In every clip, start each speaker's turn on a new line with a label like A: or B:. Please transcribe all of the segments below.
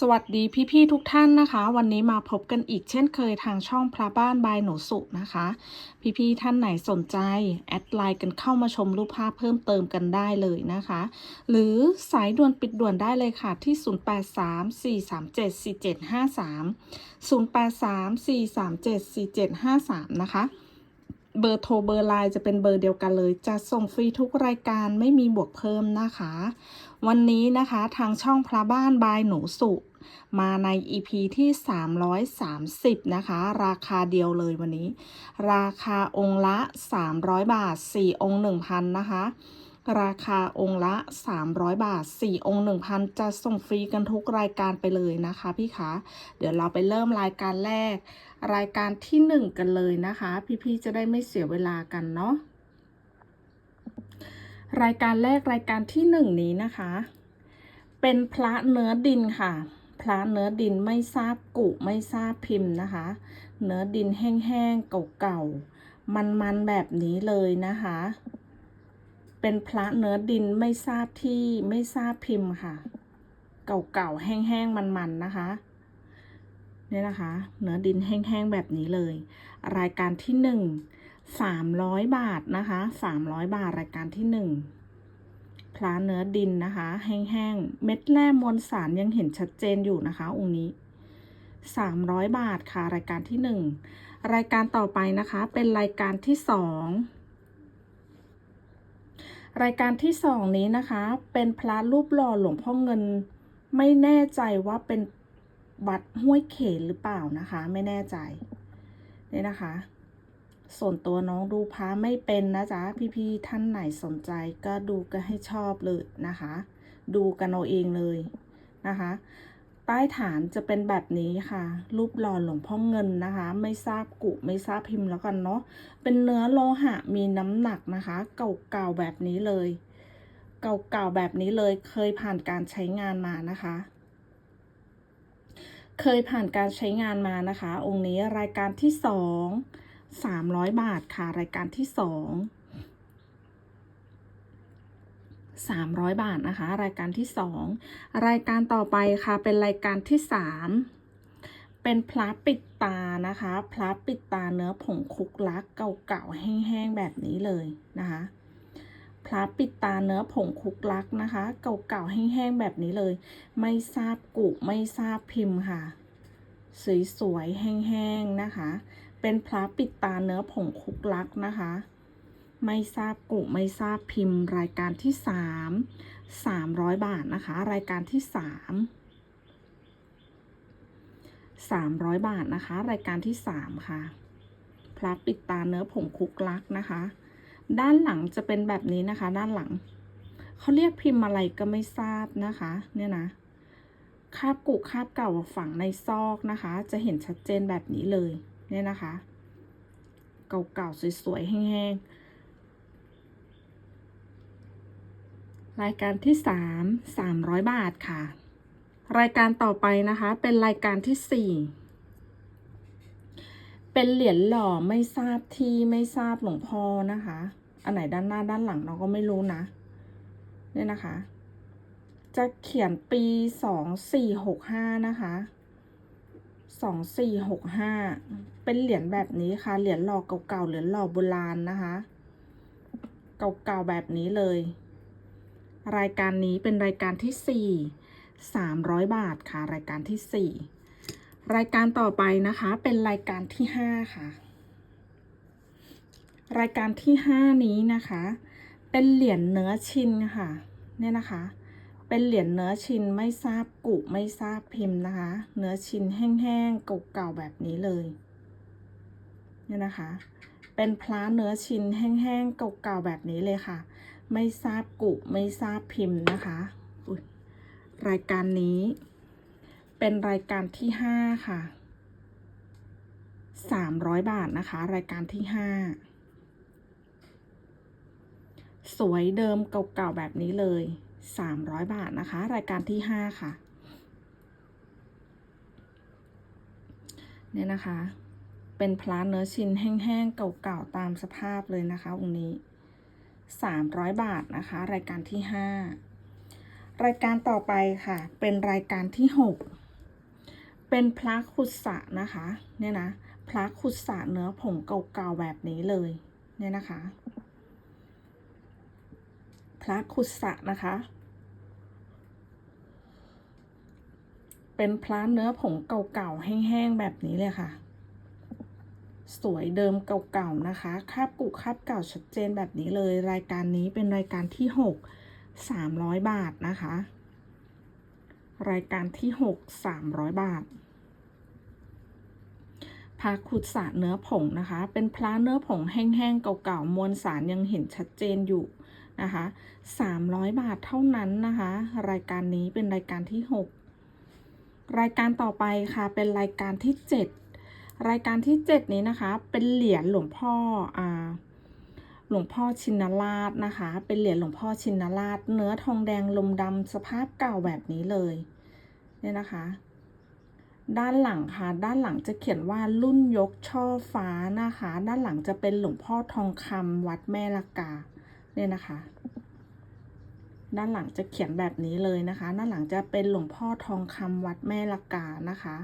A: สวัสดีพี่ๆทุกท่านนะคะ วันนี้มาพบกันอีกเช่นเคยทางช่องพระบ้านบายหนูสุนะคะ พี่ๆท่านไหนสนใจ แอดไลน์กันเข้ามาชมรูปภาพเพิ่มเติมกันได้เลยนะคะ หรือสายด่วนปิดด่วนได้เลยค่ะที่ 0834374753 0834374753 นะคะเบอร์โทรเบอร์ไลน์จะเป็นเบอร์เดียวกันเลย จะส่งฟรีทุกรายการไม่มีบวกเพิ่มนะคะ วันนี้นะคะทางช่องพระบ้านบายหนูสุมาใน EP ที่ 330 นะคะ ราคาเดียวเลยวันนี้ ราคาองค์ละ 300 บาท 4 องค์ 1,000 นะคะ ราคาองค์ละ 300 บาท 4 องค์ 1,000 จะส่งฟรีกันทุกรายการไปเลยนะคะพี่คะ เดี๋ยวเราไปเริ่มรายการแรก รายการที่ 1 กันเลยนะคะ พี่ๆจะได้ไม่เสียเวลากันเนาะ รายการแรกรายการที่หนึ่งนี้นะคะ เป็นพระเนื้อดินค่ะ พระเนื้อดินไม่ทราบกุไม่ทราบพิมพ์นะคะ เนื้อดินแห้งๆเก่าๆมันๆแบบนี้เลยนะคะ เป็นพระเนื้อดินไม่ทราบที่ไม่ทราบพิมพ์ค่ะ เก่าๆแห้งๆมันๆนะคะเนี่ยนะคะ เนื้อดินแห้งๆแบบนี้เลย รายการที่หนึ่ง สามร้อยบาทนะคะสามร้อยบาทรายการที่หนึ่งพลาเนื้อดินนะคะ แห้งๆ เม็ดแร่มวลสารยังเห็นชัดเจนอยู่นะคะ องค์นี้สามร้อยบาทค่ะ รายการที่หนึ่งรายการต่อไปนะคะ เป็นรายการที่สองรายการที่สองนี้นะคะ เป็นพระรูปหล่อหลวงพ่อเงิน ไม่แน่ใจว่าเป็นวัดห้วยเขนหรือเปล่านะคะ ไม่แน่ใจเนี่ยนะคะ ส่วนตัวน้องดูพระไม่เป็นนะจ๊ะ พี่ๆท่านไหนสนใจก็ดูกันให้ชอบเลยนะคะ ดูกันเอาเองเลยนะคะ ใต้ฐานจะเป็นแบบนี้ค่ะ รูปหล่อหลวงพ่อเงินนะคะ ไม่ทราบกุไม่ทราบพิมพ์แล้วกันเนาะ เป็นเนื้อโลหะมีน้ำหนักนะคะ เก่าๆแบบนี้เลย เก่าๆแบบนี้เลยเคยผ่านการใช้งานมานะคะเคยผ่านการใช้งานมานะคะ องค์นี้รายการที่สอง สามร้อยบาทค่ะ รายการที่สองสามร้อยบาทนะคะ รายการที่สองรายการต่อไปค่ะ เป็นรายการที่สามเป็นพลาปิดตานะคะพลาปิดตาเนื้อผงคุกลักเก่าๆแห้งๆแบบนี้เลยนะคะพลาปิดตาเนื้อผงคุกลักนะคะ เก่าๆแห้งๆแบบนี้เลย ไม่ทราบกุไม่ทราบพิมพ์ค่ะ สวยๆแห้งๆนะคะ เป็นพระปิดตาเนื้อผงคุกลักนะคะ ไม่ทราบกุไม่ทราบพิมพ์ รายการที่สามสามร้อยบาทนะคะ รายการที่สามสามร้อยบาทนะคะ รายการที่สามค่ะ พระปิดตาเนื้อผงคุกลักนะคะ ด้านหลังจะเป็นแบบนี้นะคะ ด้านหลังเขาเรียกพิมพ์อะไรก็ไม่ทราบนะคะ เนี่ยนะคาบกุคาบเก่าฝังในซอกนะคะ จะเห็นชัดเจนแบบนี้เลย เนี่ยนะคะ เก่าๆ สวยๆ แห้งๆ รายการที่สามสามร้อยบาทค่ะ รายการต่อไปนะคะ เป็นรายการที่สี่เป็นเหรียญหล่อไม่ทราบที่ไม่ทราบหลวงพ่อนะคะ อันไหนด้านหน้าด้านหลังเราก็ไม่รู้นะ เนี่ยนะคะ จะเขียนปีสองสี่หกห้านะคะ สองสี่หกห้าเป็นเหรียญแบบนี้ค่ะ เหรียญหล่อเก่าๆเหรียญหล่อโบราณนะคะ เก่าๆแบบนี้เลย รายการนี้เป็นรายการที่สี่สามร้อยบาทค่ะ รายการที่สี่รายการต่อไปนะคะ เป็นรายการที่ห้าค่ะ รายการที่ห้านี้นะคะ เป็นเหรียญเนื้อชินค่ะ เนี่ยนะคะ เป็นเหรียญเนื้อชินไม่ทราบกุไม่ทราบพิมพ์นะคะ เนื้อชินแห้งๆเก่าๆแบบนี้เลยเนี่ยนะคะ เป็นพระเนื้อชินแห้งๆเก่าๆแบบนี้เลยค่ะ ไม่ทราบกุไม่ทราบพิมพ์นะคะรายการนี้ เป็นรายการที่ห้าค่ะสามร้อยบาทนะคะ รายการที่ห้าสวยเดิมเก่าๆแบบนี้เลย สามร้อยบาทนะคะ รายการที่ห้าค่ะ เนี่ยนะคะ เป็นพลาเนื้อชิ้นแห้งๆ เก่าๆ ตามสภาพเลยนะคะองค์นี้สามร้อยบาทนะคะ รายการที่ห้ารายการต่อไปค่ะ เป็นรายการที่หกเป็นพระขุดสะนะคะ เนี่ยนะพระขุดสะเนื้อผงเก่าๆ แบบนี้เลย เนี่ยนะคะ พระขุดสะนะคะ เป็นพระเนื้อผงเก่าๆ แห้งๆ แบบนี้เลยค่ะ สวยเดิมเก่าๆ นะคะ คาบกุคาบเก่าชัดเจนแบบนี้เลย รายการนี้เป็นรายการที่ 6 300 บาทนะคะ รายการที่ 6 300 บาทพาขุดสระเนื้อผงนะคะ เป็นพระเนื้อผงแห้งๆเก่าๆ มวลสารยังเห็นชัดเจนอยู่ นะคะ300 บาทเท่านั้นนะคะ รายการนี้เป็นรายการที่ 6 รายการต่อไปค่ะเป็นรายการที่ 7 รายการที่ 7 นี้นะคะ เป็นเหรียญหลวงพ่ออ่าหลวงพ่อชินราชนะคะ เป็นเหรียญหลวงพ่อชินราช เนื้อทองแดงลมดำสภาพเก่าแบบนี้เลยเนี่ยนะคะ ด้านหลังค่ะ ด้านหลังจะเขียนว่ารุ่นยกช่อฟ้านะคะ ด้านหลังจะเป็นหลวงพ่อทองคำวัดแม่ละกา เนี่ยนะคะ ด้านหลังจะเขียนแบบนี้เลยนะคะ ด้านหลังจะเป็นหลวงพ่อทองคำวัดแม่ละกานะคะ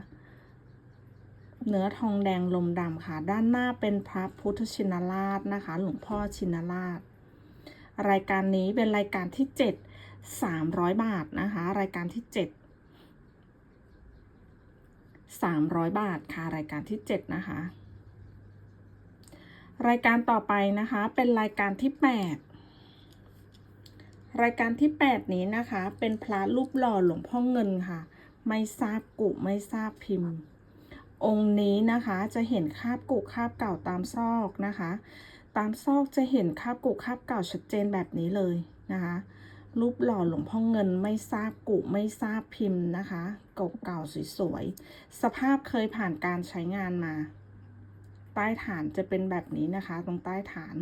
A: เนื้อทองแดงลมดำค่ะ ด้านหน้าเป็นพระพุทธชินราชนะคะ หลวงพ่อชินราช รายการนี้เป็นรายการที่ 7 300 บาทนะคะ รายการที่ 7 300 บาทค่ะ รายการที่ 7 นะคะ รายการต่อไปนะคะ เป็นรายการที่ 8 รายการที่ 8 นี้นะคะ เป็นพระรูปหล่อหลวงพ่อเงินค่ะ ไม่ทราบกุไม่ทราบพิมพ์ องค์นี้นะคะจะเห็นคาบกุคาบเก่าตามซอกนะคะ ตามซอกจะเห็นคาบกุคาบเก่าชัดเจนแบบนี้เลยนะคะ รูปหล่อหลวงพ่อเงินไม่ทราบกุไม่ทราบพิมพ์นะคะเก่าๆสวยๆสภาพเคยผ่านการใช้งานมา ใต้ฐานจะเป็นแบบนี้นะคะ ตรงใต้ฐาน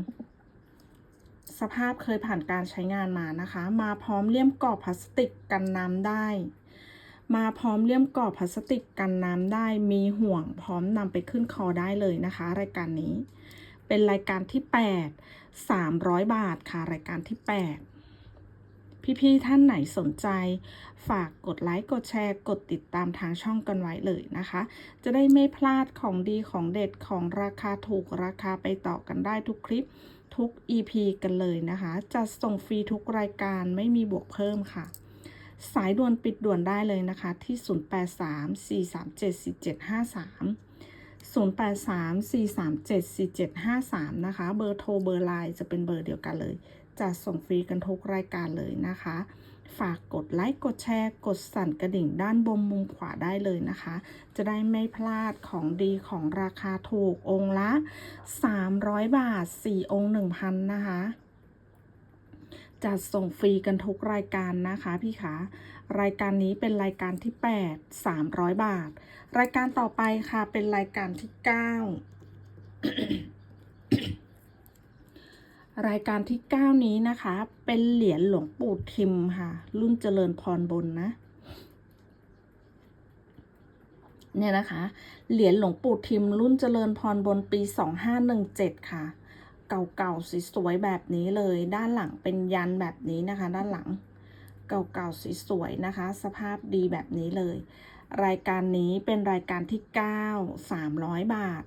A: สภาพเคยผ่านการใช้งานมานะคะ มาพร้อมเลี่ยมกรอบพลาสติกกันน้ำได้ มาพร้อมเลี่ยมกรอบพลาสติกกันน้ำได้ มีห่วงพร้อมนำไปขึ้นคอได้เลยนะคะ รายการนี้ เป็นรายการที่ 8 300 บาทค่ะ รายการที่ 8พี่ๆท่านไหนสนใจ ฝากกดไลค์ กดแชร์ กดติดตามทางช่องกันไว้เลยนะคะ จะได้ไม่พลาดของดีของเด็ดของราคาถูกราคาไปต่อกันได้ทุกคลิป ทุก EP กันเลยนะคะจะส่งฟรีทุกรายการไม่มีบวกเพิ่มค่ะ สายด่วนปิดด่วนได้เลยนะคะ ที่ 0834374753 0834374753 นะคะ เบอร์โทรเบอร์ไลน์จะเป็นเบอร์เดียวกันเลยจะส่งฟรีกันทุกรายการเลยนะคะ ฝากกดไลค์ กดแชร์ กดสั่นกระดิ่งด้านบนมุมขวาได้เลยนะคะ จะได้ไม่พลาดของดีของราคาถูกองค์ละ 300 บาท 4 องค์ 1,000 นะคะจัดส่งฟรีกันทุกรายการนะคะพี่คะ รายการนี้เป็นรายการที่ 8 300 บาท รายการต่อไปค่ะเป็นรายการที่ 9 รายการที่ 9 นี้นะคะ เป็นเหรียญหลวงปู่ทิมค่ะ รุ่นเจริญพรบนนะ เนี่ยนะคะ เหรียญหลวงปู่ทิม รุ่นเจริญพรบนปี 2517 ค่ะ เก่าๆส,สวยๆแบบนี้เลย ด้านหลังเป็นยันแบบนี้นะคะ ด้านหลัง เก่าๆสวยๆนะคะ สภาพดีแบบนี้เลย รายการนี้เป็นรายการที่ 9 300 บาท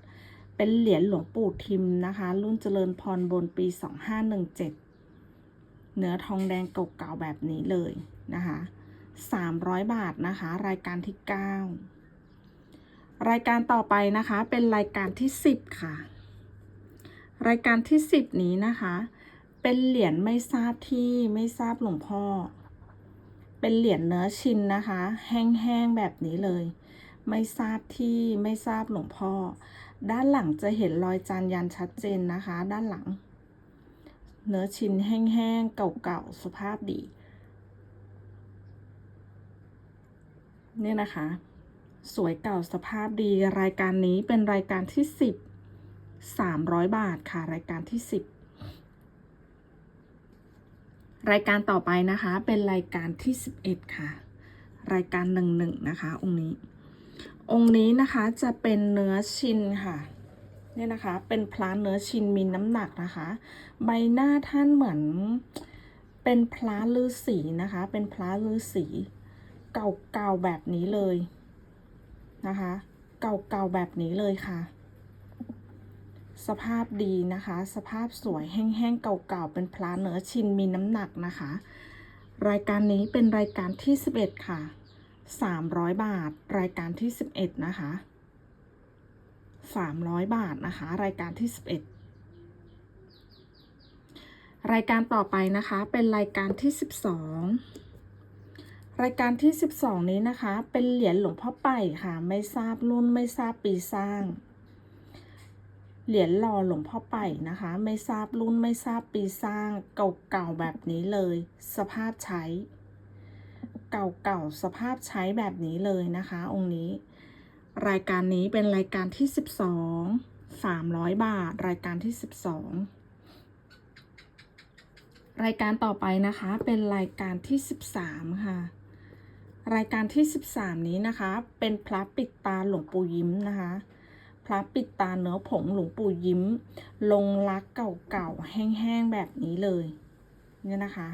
A: เป็นเหรียญหลวงปู่ทิมนะคะ รุ่นเจริญพรบนปี 2517 เนื้อทองแดงเก่าๆแบบนี้เลยนะคะ 300 บาทนะคะ รายการที่ 9 รายการต่อไปนะคะ เป็นรายการที่ 10 ค่ะ รายการที่ 10 นี้นะคะ เป็นเหรียญไม่ทราบที่ไม่ทราบหลวงพ่อ เป็นเหรียญเนื้อชินนะคะ แห้งๆแบบนี้เลย ไม่ทราบที่ไม่ทราบหลวงพ่อ ด้านหลังจะเห็นรอยจานยันชัดเจนนะคะ ด้านหลัง เนื้อชิ้นแห้งๆเก่าๆสภาพดี เนี่ยนะคะ สวยเก่าสภาพดีรายการนี้เป็นรายการที่ 10 300 บาทค่ะ รายการที่ 10 รายการต่อไปนะคะ เป็นรายการที่ 11 ค่ะ รายการ11นะคะ องค์นี้ องค์นี้นะคะจะเป็นเนื้อชินค่ะเนี่ยนะคะ เป็นพระเนื้อชินมีน้ำหนักนะคะ ใบหน้าท่านเหมือนเป็นพระฤาษีนะคะ เป็นพระฤาษีเก่าๆแบบนี้เลยนะคะ เก่าๆแบบนี้เลยค่ะ สภาพดีนะคะ สภาพสวยแห้งๆเก่าๆเป็นพลาเนื้อชินมีน้ำหนักนะคะ รายการนี้เป็นรายการที่ 11 ค่ะ 300 บาท รายการที่ 11 นะคะ 300 บาทนะคะ รายการที่ 11 รายการต่อไปนะคะเป็นรายการที่ 12 รายการที่ 12 นี้นะคะ เป็นเหรียญหลวงพ่อไป่ค่ะ ไม่ทราบรุ่นไม่ทราบปีสร้าง เหรียญหล่อหลวงพ่อไป่นะคะ ไม่ทราบรุ่นไม่ทราบปีสร้างเก่าๆแบบนี้เลย สภาพใช้ เก่าๆ สภาพใช้แบบนี้เลยนะคะ องค์นี้ รายการนี้เป็นรายการที่ 12 300 บาท รายการที่ 12 รายการต่อไปนะคะ เป็นรายการที่ 13 ค่ะ รายการที่ 13 นี้นะคะ เป็นพระปิดตาหลวงปู่ยิ้มนะคะ พระปิดตาเนื้อผงหลวงปู่ยิ้ม ลงรักเก่าๆ แห้งๆ แบบนี้เลย เนี่ยนะคะ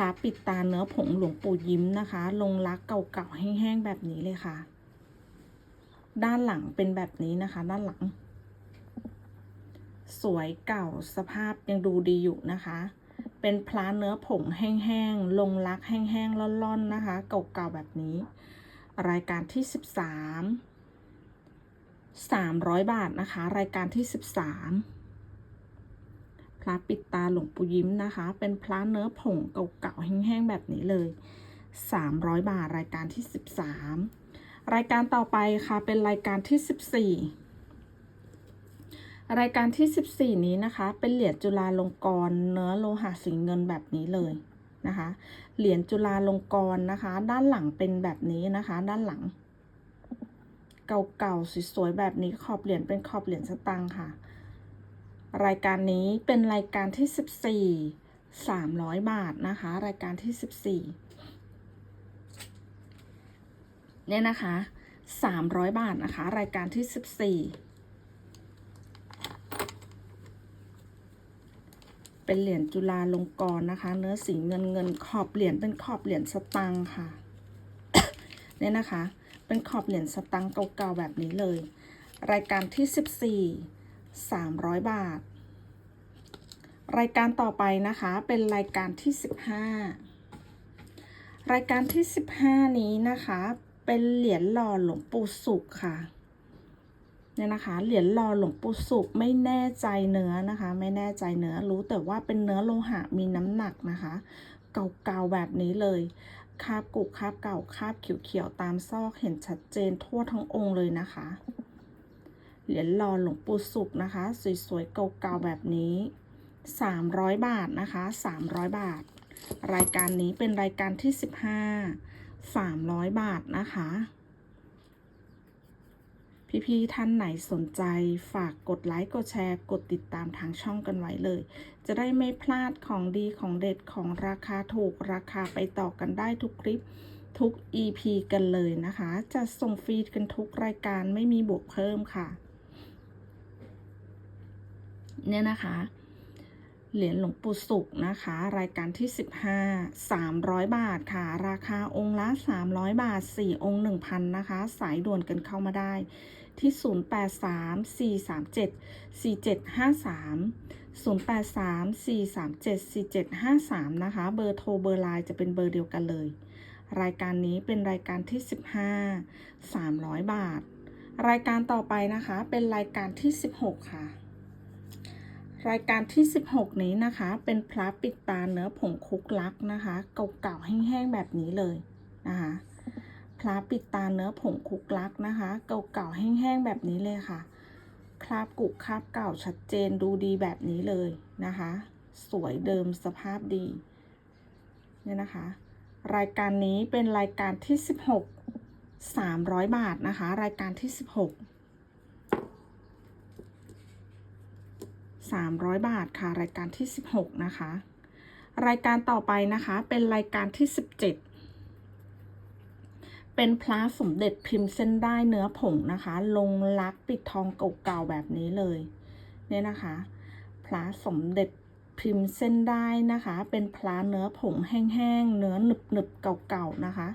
A: ระปิดตาเนื้อผงหลวงปู่ยิ้มนะคะ ลงรักเก่าๆแห้งๆแบบนี้เลยค่ะ ด้านหลังเป็นแบบนี้นะคะ ด้านหลัง สวยเก่าสภาพยังดูดีอยู่นะคะ เป็นพลาเนื้อผงแห้งๆลงรักแห้งๆล่อนๆนะคะ เก่าๆแบบนี้ รายการที่ 13 300 บาทนะคะ รายการที่ 13 พระปิดตาหลวงปู่ยิ้มนะคะ เป็นพระเนื้อผงเก่าๆแห้งๆแบบนี้เลย 300 บาทรายการที่ 13 รายการต่อไปค่ะเป็นรายการที่ 14 รายการที่ 14 นี้นะคะ เป็นเหรียญจุฬาลงกรณ์เนื้อโลหะสีเงินแบบนี้เลยนะคะ เหรียญจุฬาลงกรณ์นะคะ ด้านหลังเป็นแบบนี้นะคะ ด้านหลัง เก่าๆสวยๆแบบนี้ขอบเหรียญเป็นขอบเหรียญสตังค์ค่ะ รายการนี้เป็นรายการที่ 14 300 บาทนะคะ รายการที่ 14 เนี่ยนะคะ 300 บาทนะคะ รายการที่ 14 เป็นเหรียญจุฬาลงกรณ์นะคะ เนื้อสีเงินเงินขอบเหรียญเป็นขอบเหรียญสตังค์ค่ะ เนี่ยนะคะ เป็นขอบเหรียญสตังค์เก่าๆแบบนี้เลย รายการที่ 14 300 บาท รายการต่อไปนะคะเป็นรายการที่ 15 รายการที่ 15 นี้นะคะ เป็นเหรียญหล่อหลวงปู่สุขค่ะเนี่ยนะคะเหรียญหล่อหลวงปู่สุขไม่แน่ใจเนื้อนะคะ ไม่แน่ใจเนื้อรู้แต่ว่าเป็นเนื้อโลหะมีน้ำหนักนะคะ เก่าๆแบบนี้เลยคาบกุคาบเก่าคาบเขียวๆตามซอกเห็นชัดเจนทั่วทั้งองค์เลยนะคะ เหรียญหล่อหลวงปู่สุขนะคะ สวยๆ เก่าๆ แบบนี้ 300 บาทนะคะ 300 บาท รายการนี้เป็นรายการที่ 15 300 บาทนะคะ พี่ๆท่านไหนสนใจฝากกดไลค์ กดแชร์ กดติดตามทางช่องกันไว้เลย จะได้ไม่พลาดของดีของเด็ดของราคาถูกราคาไปต่อกันได้ทุกคลิปทุก EP กันเลยนะคะ จะส่งฟรีกันทุกรายการไม่มีบวกเพิ่มค่ะ เนี่ยนะคะ เหรียญหลวงปู่สุขนะคะ รายการที่ 15 300 บาทค่ะ ราคาองค์ละ 300 บาท 4 องค์ 1,000 นะคะ สายด่วนกันเข้ามาได้ที่0834374753 นะคะ เบอร์โทรเบอร์ไลน์จะเป็นเบอร์เดียวกันเลย รายการนี้เป็นรายการที่ 15 300 บาท รายการต่อไปนะคะเป็นรายการที่ 16 ค่ะ รายการที่ 16 นี้นะคะ เป็นพระปิดตาเนื้อผงคุกลักนะคะเก่าๆแห้งๆแบบนี้เลยนะคะพระปิดตาเนื้อผงคุกลักนะคะเก่าๆแห้งๆแบบนี้เลยค่ะ คราบกุคราบเก่าชัดเจนดูดีแบบนี้เลยนะคะ สวยเดิมสภาพดีเนี่ยนะคะ รายการนี้เป็นรายการที่ 16 300 บาทนะคะ รายการที่ 16 300 บาทค่ะ รายการที่ 16 นะคะ รายการต่อไปนะคะเป็นรายการที่ 17 เป็นพระสมเด็จพิมพ์เส้นได้เนื้อผงนะคะ ลงลักปิดทองเก่าๆแบบนี้เลยเนี่ยนะคะพระสมเด็จพิมพ์เส้นได้นะคะ เป็นพลาเนื้อผงแห้งๆ เนื้อหนึบๆเก่าๆนะคะ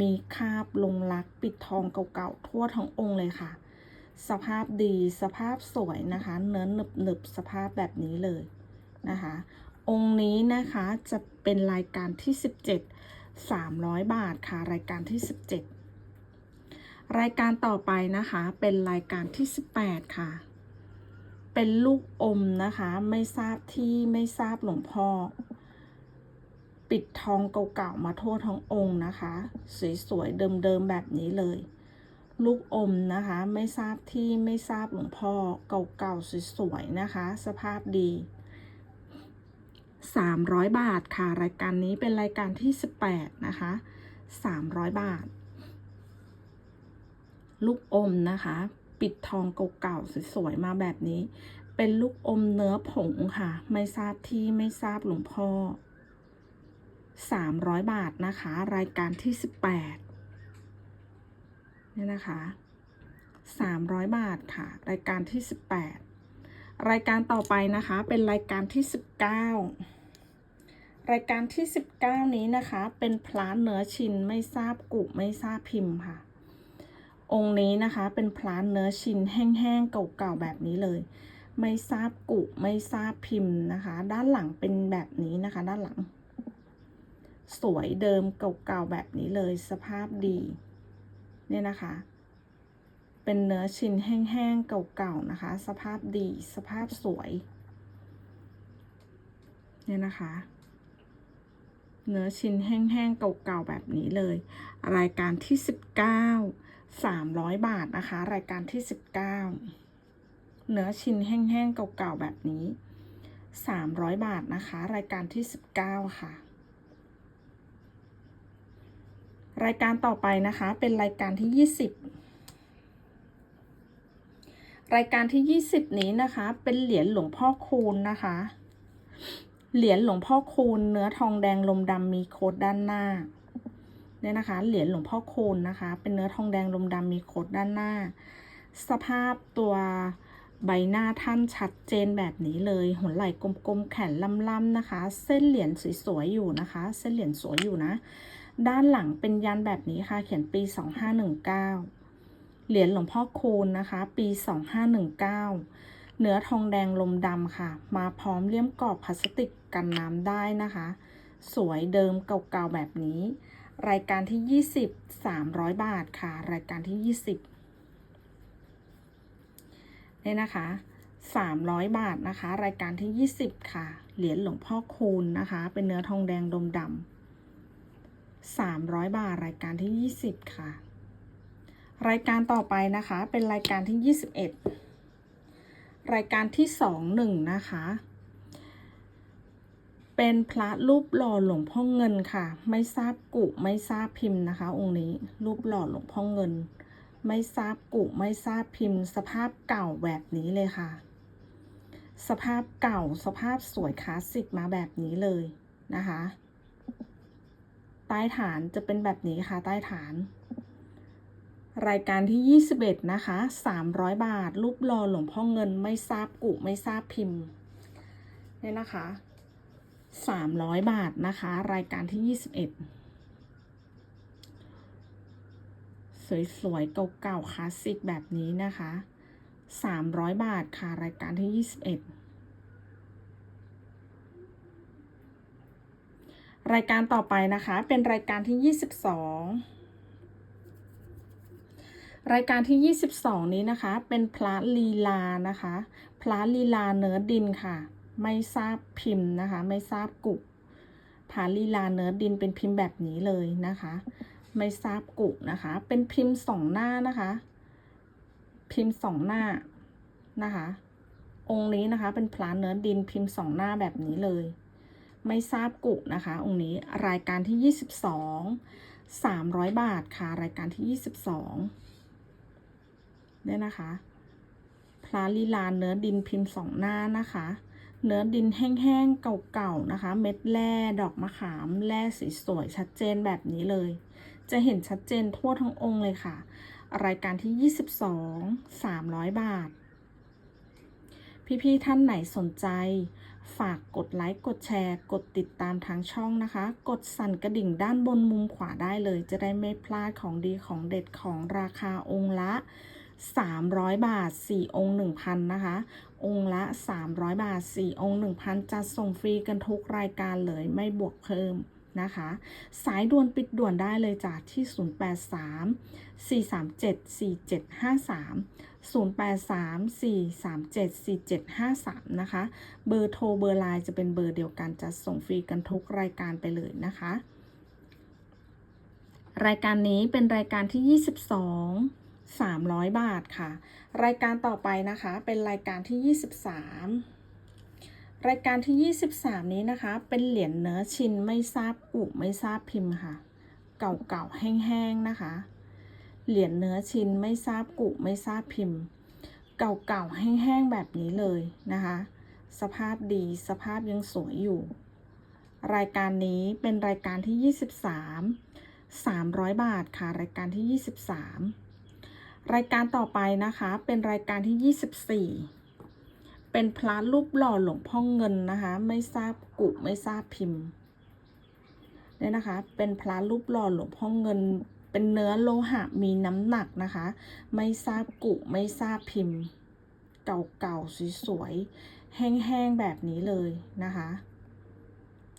A: มีคาบลงรักปิดทองเก่าๆทั่วทั้งองค์เลยค่ะ สภาพดีสภาพสวยนะคะ เนื้อหนึบๆสภาพแบบนี้เลยนะคะ องค์นี้นะคะจะเป็นรายการที่ 17 300 บาทค่ะ รายการที่ 17 รายการต่อไปนะคะ เป็นรายการที่ 18 ค่ะ เป็นลูกอมนะคะ ไม่ทราบที่ไม่ทราบหลวงพ่อ ปิดทองเก่าๆมาทั่วทั้งองค์นะคะ สวยๆเดิมๆแบบนี้เลย ลูกอมนะคะ ไม่ทราบที่ไม่ทราบหลวงพ่อเก่าๆสวยๆนะคะ สภาพดี 300 บาทค่ะ รายการนี้เป็นรายการที่ 18 นะคะ 300 บาท ลูกอมนะคะ ปิดทองเก่าๆสวยๆมาแบบนี้ เป็นลูกอมเนื้อผงค่ะ ไม่ทราบที่ไม่ทราบหลวงพ่อ 300 บาทนะคะ รายการที่ 18 เนี่ยนะคะ300 บาทค่ะ รายการที่ 18 รายการต่อไปนะคะ เป็นรายการที่ 19 รายการที่ 19 นี้นะคะ เป็นพลาเนื้อชินไม่ทราบกุไม่ทราบพิมพ์ค่ะ องค์นี้นะคะเป็นพลานเนื้อชินแห้งๆเก่าๆแบบนี้เลย ไม่ทราบกุไม่ทราบพิมพ์นะคะ ด้านหลังเป็นแบบนี้นะคะ ด้านหลัง สวยเดิมเก่าๆแบบนี้เลยสภาพดี เนี่ยนะคะ เป็นเนื้อชิ้นแห้งๆเก่าๆนะคะ สภาพดีสภาพสวย เนี่ยนะคะ เนื้อชิ้นแห้งๆเก่าๆแบบนี้เลย รายการที่ 19 300 บาทนะคะ รายการที่ 19 เนื้อชิ้นแห้งๆเก่าๆแบบนี้ 300 บาทนะคะ รายการที่ 19 ค่ะ รายการต่อไปนะคะ เป็นรายการที่ 20 รายการที่ 20 นี้นะคะ เป็นเหรียญหลวงพ่อคูณนะคะ เหรียญหลวงพ่อคูณเนื้อทองแดงลมดำมีโค้ดด้านหน้าเนี่ยนะคะ เหรียญหลวงพ่อคูณนะคะ เป็นเนื้อทองแดงลมดำมีโค้ดด้านหน้า สภาพตัวใบหน้าท่านชัดเจนแบบนี้เลยหัวไหล่กลมๆ แขนล่ำๆนะคะ เส้นเหรียญสวยๆอยู่นะคะ เส้นเหรียญสวยอยู่นะ ด้านหลังเป็นยันแบบนี้ค่ะ เขียนปี 2519 เหรียญหลวงพ่อคูณนะคะ ปี 2519 เนื้อทองแดงลมดำค่ะ มาพร้อมเลี่ยมกรอบพลาสติกกันน้ำได้นะคะ สวยเดิมเก่าๆแบบนี้ รายการที่ 20 300 บาทค่ะ รายการที่ 20เนี่ยนะคะ300 บาทนะคะ รายการที่ 20 ค่ะ เหรียญหลวงพ่อคูณนะคะ เป็นเนื้อทองแดงดมดำ 300 บาท รายการที่ 20 ค่ะ รายการต่อไปนะคะ เป็นรายการที่ 21 รายการที่ 21 นะคะ เป็นพระรูปหล่อหลวงพ่อเงินค่ะ ไม่ทราบกุไม่ทราบพิมพ์นะคะ องค์นี้รูปหล่อหลวงพ่อเงิน ไม่ทราบกุไม่ทราบพิมพ์ สภาพเก่าแบบนี้เลยค่ะ สภาพเก่าสภาพสวยคลาสสิกมาแบบนี้เลยนะคะ ใต้ฐานจะเป็นแบบนี้ค่ะใต้ฐาน รายการที่ 21 นะคะ 300 บาท รูปหล่อหลวงพ่อเงินไม่ทราบกุไม่ทราบพิมพ์เนี่ยนะคะ 300 บาทนะคะ รายการที่ 21 สวยๆเก่าๆคลาสสิกแบบนี้นะคะ 300 บาทค่ะ รายการที่ 21 รายการต่อไปนะคะ เป็นรายการที่ 22 รายการที่ 22 นี้นะคะ เป็นพระลีลานะคะ พระลีลาเนื้อดินค่ะ ไม่ทราบพิมพ์นะคะ ไม่ทราบกุพระลีลาเนื้อดินเป็นพิมพ์แบบนี้เลยนะคะ ไม่ทราบกุนะคะ เป็นพิมพ์สองหน้านะคะ พิมพ์สองหน้านะคะ องค์นี้นะคะ เป็นพระเนื้อดินพิมพ์สองหน้าแบบนี้เลย ไม่ทราบกุนะคะ องค์นี้รายการที่ 22 300 บาทค่ะ รายการที่ 22เนี่ยนะคะพระลีลาเนื้อดินพิมพ์สองหน้านะคะ เนื้อดินแห้งๆเก่าๆนะคะ เม็ดแร่ดอกมะขามแร่สีสวยชัดเจนแบบนี้เลย จะเห็นชัดเจนทั่วทั้งองค์เลยค่ะ รายการที่ 22 300 บาท พี่ๆท่านไหนสนใจ ฝากกดไลค์ กดแชร์ กดติดตามทางช่องนะคะ กดสั่นกระดิ่งด้านบนมุมขวาได้เลย จะได้ไม่พลาดของดีของเด็ดของราคาองค์ละ 300 บาท 4 องค์ 1,000 นะคะ องค์ละ 300 บาท 4 องค์ 1,000 จะส่งฟรีกันทุกรายการเลยไม่บวกเพิ่มนะคะสายด่วนปิดด่วนได้เลยจากที่ 083 437 4753 0834374753 นะคะ เบอร์โทรเบอร์ไลน์จะเป็นเบอร์เดียวกันจะส่งฟรีกันทุกรายการไปเลยนะคะ รายการนี้เป็นรายการที่ 22 300 บาทค่ะ รายการต่อไปนะคะเป็นรายการที่ 23 รายการที่ 23 นี้นะคะ เป็นเหรียญเนื้อชินไม่ทราบอุไม่ทราบพิมพ์ค่ะ เก่าๆแห้งๆนะคะ เหรียญเนื้อชิ้นไม่ทราบกุไม่ทราบพิมพ์ เก่าๆแห้งๆแบบนี้เลยนะคะ สภาพดีสภาพยังสวยอยู่ รายการนี้เป็นรายการที่ 23 300 บาทค่ะ รายการที่ 23 รายการต่อไปนะคะเป็นรายการที่ 24 เป็นพระรูปหล่อหลวงพ่อเงินนะคะ ไม่ทราบกุไม่ทราบพิมพ์เนี่ยนะคะ เป็นพระรูปหล่อหลวงพ่อเงิน เป็นเนื้อโลหะมีน้ำหนักนะคะ ไม่ทราบกุไม่ทราบพิมพ์ เก่าๆสวยๆแห้งๆแบบนี้เลยนะคะ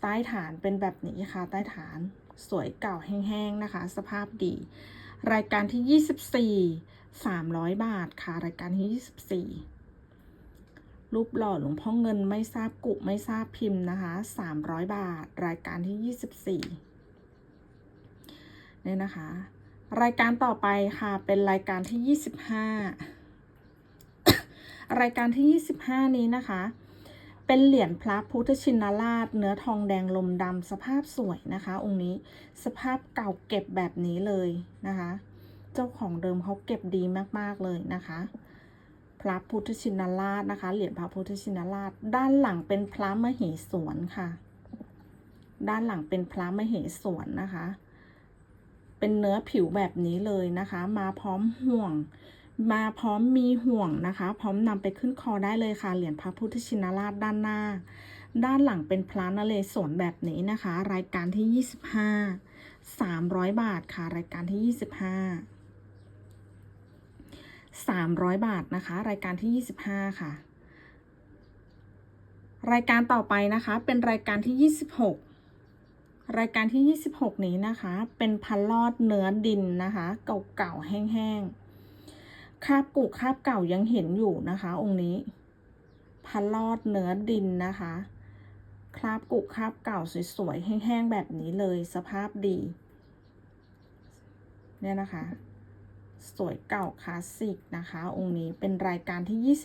A: ใต้ฐานเป็นแบบนี้ค่ะ ใต้ฐานสวยเก่าแห้งๆนะคะ สภาพดี รายการที่ 24 300 บาทค่ะ รายการที่ 24 รูปหล่อหลวงพ่อเงินไม่ทราบกุไม่ทราบพิมพ์นะคะ 300 บาท รายการที่ 24 เนี่ยนะคะ รายการต่อไปค่ะเป็นรายการที่ 25 รายการที่ 25 นี้นะคะ เป็นเหรียญพระพุทธชินราช เนื้อทองแดงลมดำสภาพสวยนะคะ องค์นี้สภาพเก่าเก็บแบบนี้เลยนะคะ เจ้าของเดิมเขาเก็บดีมากๆเลยนะคะพระพุทธชินราชนะคะ เหรียญพระพุทธชินราช ด้านหลังเป็นพระมเหสวนค่ะ ด้านหลังเป็นพระมเหสวนนะคะ เป็นเนื้อผิวแบบนี้เลยนะคะ มาพร้อมห่วง มาพร้อมมีห่วงนะคะ พร้อมนำไปขึ้นคอได้เลยค่ะ เหรียญพระพุทธชินราชด้านหน้า ด้านหลังเป็นพระนเรศวรแบบนี้นะคะ รายการที่ 25 300 บาทค่ะ รายการที่ 25 300 บาทนะคะ รายการที่ 25 ค่ะ รายการต่อไปนะคะ เป็นรายการที่ 26 รายการที่ 26 นี้นะคะ เป็นพันลอดเนื้อดินนะคะ เก่าๆแห้งๆคาบกุคาบเก่ายังเห็นอยู่นะคะ องค์นี้พันลอดเนื้อดินนะคะ คราบกุคราบเก่าสวยๆแห้งๆแบบนี้เลยสภาพดี เนี่ยนะคะ สวยเก่าคลาสสิกนะคะ องค์นี้เป็นรายการที่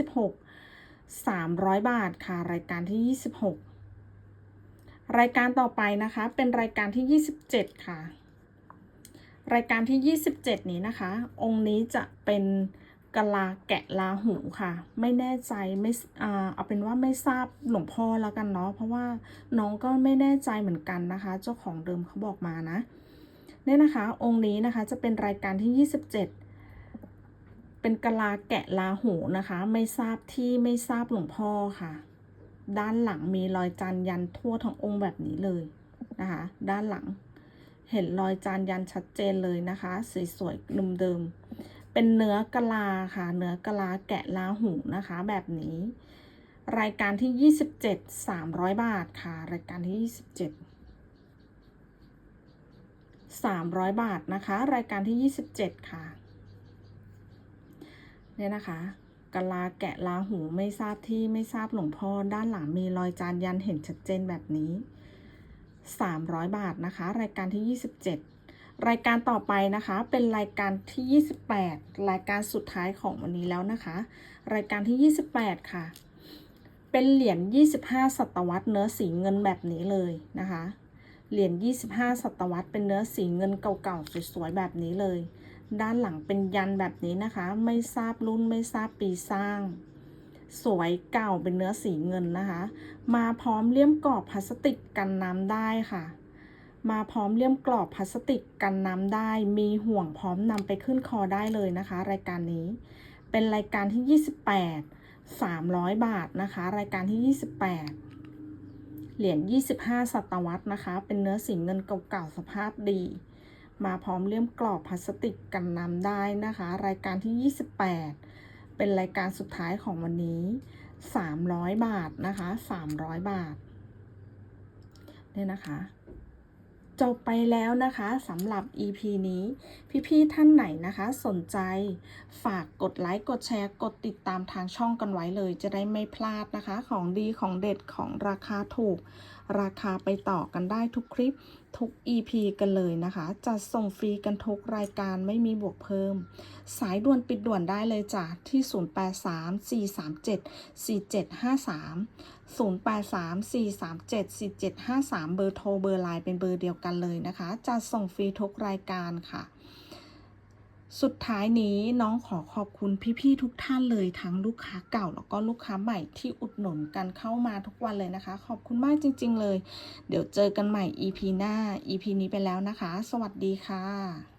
A: 26 300 บาทค่ะ รายการที่ 26 รายการต่อไปนะคะ เป็นรายการที่ 27 ค่ะ รายการที่ 27 นี้นะคะ องค์นี้จะเป็นกะลาแกะลาหูค่ะ ไม่แน่ใจไม่อ่าเอาเป็นว่าไม่ทราบหลวงพ่อแล้วกันเนาะเพราะว่าน้องก็ไม่แน่ใจเหมือนกันนะคะ เจ้าของเดิมเขาบอกมานะเนี่ยนะคะ องค์นี้นะคะจะเป็นรายการที่ 27 เป็นกะลาแกะลาหูนะคะ ไม่ทราบที่ไม่ทราบหลวงพ่อค่ะ ด้านหลังมีรอยจานยันทั่วทั้งองค์แบบนี้เลยนะคะ ด้านหลัง เห็นรอยจานยันชัดเจนเลยนะคะ สวยๆนุ่มเดิม เป็นเนื้อกะลาค่ะ เนื้อกะลาแกะลาหูนะคะ แบบนี้ รายการที่ 27 300 บาทค่ะ รายการที่ 27 300 บาทนะคะ รายการที่ 27 ค่ะ เนี่ยนะคะ กะลาแกะลาหูไม่ทราบที่ไม่ทราบหลวงพ่อด้านหลังมีรอยจานยันเห็นชัดเจนแบบนี้ 300 บาทนะคะ รายการที่ 27 รายการต่อไปนะคะ เป็นรายการที่ 28 รายการสุดท้ายของวันนี้แล้วนะคะ รายการที่ 28 ค่ะ เป็นเหรียญ 25 ศตวรรษเนื้อสีเงินแบบนี้เลยนะคะ เหรียญ 25 ศตวรรษเป็นเนื้อสีเงินเก่าๆสวยๆแบบนี้เลย ด้านหลังเป็นยันแบบนี้นะคะ ไม่ทราบรุ่นไม่ทราบปีสร้าง สวยเก่าเป็นเนื้อสีเงินนะคะ มาพร้อมเลี่ยมกรอบพลาสติกกันน้ำได้ค่ะ มาพร้อมเลี่ยมกรอบพลาสติกกันน้ำได้ มีห่วงพร้อมนำไปขึ้นคอได้เลยนะคะ รายการนี้ เป็นรายการที่ 28 300 บาทนะคะ รายการที่ 28เหรียญ 25 ศตวรรษนะคะ เป็นเนื้อสีเงินเก่าๆ สภาพดี มาพร้อมเลี่ยมกรอบพลาสติกกันน้ำได้นะคะ รายการที่ 28 เป็นรายการสุดท้ายของวันนี้ 300 บาทนะคะ 300 บาทเนี่ยนะคะ จบไปแล้วนะคะสำหรับ EP นี้ พี่ๆท่านไหนนะคะ สนใจฝากกดไลค์ กดแชร์ กดติดตามทางช่องกันไว้เลย จะได้ไม่พลาดนะคะ ของดีของเด็ดของราคาถูก ราคาไปต่อกันได้ทุกคลิปทุก EP กันเลยนะคะจะส่งฟรีกันทุกรายการไม่มีบวกเพิ่ม สายด่วนปิดด่วนได้เลยจ้ะที่ 0834374753 0834374753 เบอร์โทรเบอร์ไลน์เป็นเบอร์เดียวกันเลยนะคะจะส่งฟรีทุกรายการค่ะ สุดท้ายนี้น้องขอขอบคุณพี่ๆทุกท่านเลยทั้งลูกค้าเก่าแล้วก็ลูกค้าใหม่ที่อุดหนุนกันเข้ามาทุกวันเลยนะคะ ขอบคุณมากจริง ๆ เลย เดี๋ยวเจอกันใหม่ EP หน้า EP นี้ไปแล้วนะคะ สวัสดีค่ะ